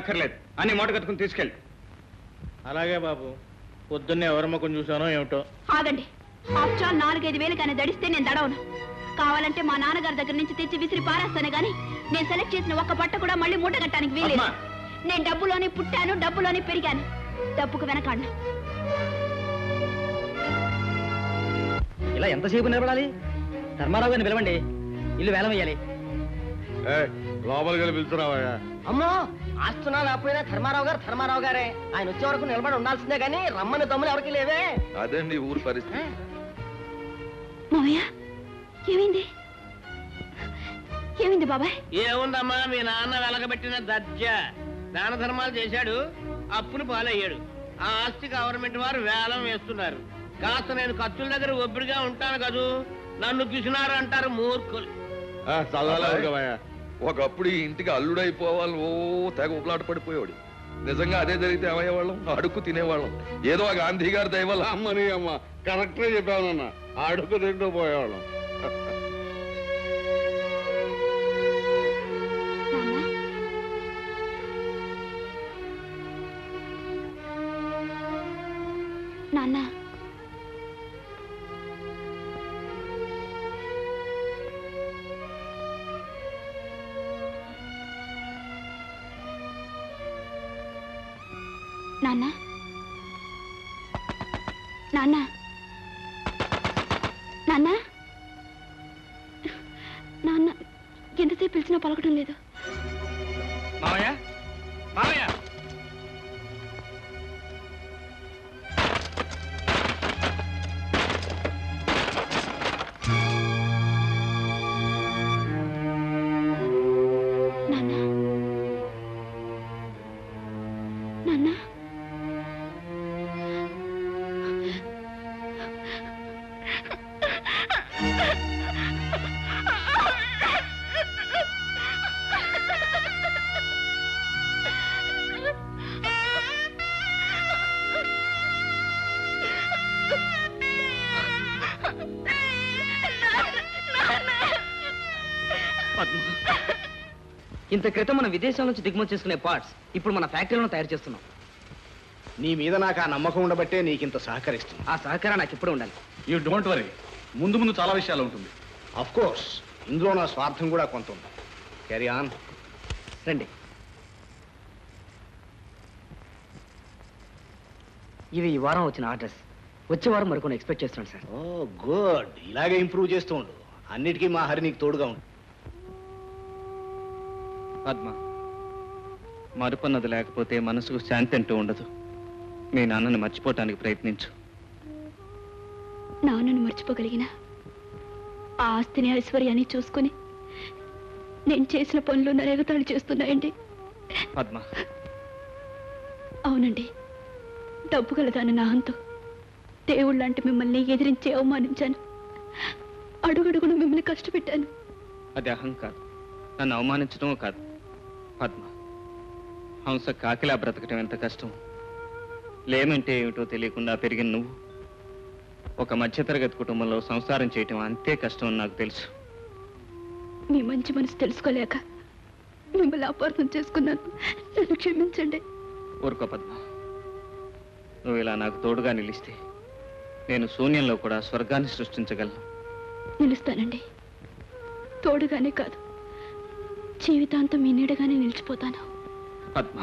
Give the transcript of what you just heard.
అక్కర్లేదు. అన్ని మూట కట్టుకుని తీసుకెళ్ళి. అలాగే బాబు. పొద్దున్నే ఎవరి ముఖం చూసానో ఏమిటో. ఆగండి. ఆఫ్టర్ ఆల్ నాలుగైదు వేలు కానీ దడిస్తే నేను దడవను. కావాలంటే మా నాన్నగారి దగ్గర నుంచి తెచ్చి విసిరి పారేస్తాను గాని నేను సెలెక్ట్ చేసిన ఒక్క పట్ట కూడా మళ్ళీ మూట కట్టడానికి వీలేదు అమ్మా! నేను డబ్బులోనే పుట్టాను డబ్బులోనే పెరిగాను. డబ్బుకు వెనకాడను. ఇలా ఎంతసేపు నిలబడాలి? ధర్మారావు గారిని పిలవండి. ఇల్లు వేలం వేయాలి లోపలికి పిలుచురావయ్యా అమ్మో! ఆస్తున్నా లేకపోయినా ధర్మారావు గారు ధర్మారావు గారే. ఆయన వచ్చే వరకు నిలబడి ఉండాల్సిందే కానీ రమ్మని దమ్ములు ఎవరికి లేవే. అదండి ఊరి పరిస్థితి. ఏమైంది? ఏమైంది బాబాయ్? ఏముందమ్మా మీ నాన్న వెలగబెట్టిన దర్జ. దాన ధర్మాలు చేశాడు అప్పులు పాలయ్యాడు. ఆ ఆస్తి గవర్నమెంట్ వారు వేలం వేస్తున్నారు. కాస్త నేను ఖర్చుల దగ్గర ఒబ్బిడిగా ఉంటాను కదూ. నన్ను పిసినారు అంటారు మూర్ఖులు ఒకప్పుడు ఈ ఇంటికి అల్లుడైపోవాలి. ఓ తెగ ఉపలాట పడిపోయేవాడు నిజంగా అదే జరిగితే ఏమయ్యేవాళ్ళం? అడుక్కు తినేవాళ్ళం. ఏదో ఆ గాంధీ గారి దయవల్ల అమ్మని అమ్మ కరెక్ట్గా చెప్పానన్న. అడుక్కు తింటూ పోయేవాళ్ళం. నాన్న. నాన్న? నాన్న? నాన్న? నాన్న ఎంతసేపు పిలిచినా పలకడం లేదు. మామయ్య నాన్న? నాన్న? ఇంత క్రితం మన విదేశాల నుంచి దిగుమతి చేసుకునే పార్ట్స్ ఇప్పుడు మన ఫ్యాక్టరీలో తయారు చేస్తున్నాం. నీ మీద నాకు ఆ నమ్మకం ఉండబట్టే నీకింత సహకరిస్తుంది. ఆ సహకారం నాకు ఇప్పుడు ఉండాలి. యూ డోంట్ వరీ ముందు ముందు చాలా విషయాలు ఉంటుంది. అఫ్ కోర్స్ ఇందులో నా స్వార్థం కూడా కొంత ఉంది. క్యారీ ఆన్ రండి. ఇవి ఈ వారం వచ్చిన ఆర్డర్స్ వచ్చే వారం మరికొన్ని ఎక్స్పెక్ట్ చేస్తున్నాను సార్ ఓ గుడ్ ఇలాగే ఇంప్రూవ్ చేస్తూ ఉండు. అన్నిటికీ మా హరి నీకు తోడుగా ఉండు. పద్మ మరుపన్నది లేకపోతే మనసుకు శాంతి అంటూ ఉండదు. మీ నాన్నని మర్చిపోవటానికి ప్రయత్నించు. నాన్నను మర్చిపోగలిగిన ఆ ఆస్తిని ఐశ్వర్యాన్ని చూసుకుని నేను చేసిన పనులు నరేగతాళి చేస్తున్నాయండి. పద్మ. అవునండి. డబ్బు గలదాని నాహంతో దేవుళ్ళంటే మిమ్మల్ని ఎదిరించి అవమానించాను. అడుగడుగును మిమ్మల్ని కష్టపెట్టాను. అది అహం కాదు. నన్ను అవమానించడం కాదు. పద్మ. హంస కాకిలా బ్రతకటం ఎంత కష్టం. లేమంటే ఏమిటో తెలియకుండా పెరిగిన నువ్వు. ఒక మధ్యతరగతి కుటుంబంలో సంసారం చేయటం అంతే కష్టం నాకు తెలుసు. మీ మంచి మనసు తెలుసుకోలేక మిమ్మల్ని అపార్థం చేసుకున్నాను. నన్ను క్షమించండి. ఊరుకో పద్మ. నువ్వు ఇలా నాకు తోడుగా నిలిస్తే నేను శూన్యంలో కూడా స్వర్గాన్ని సృష్టించగలను. నిలుస్తానండి. తోడుగానే కాదు. జీవితాంతం మీ నీడగానే నిలిచిపోతాను. పద్మ.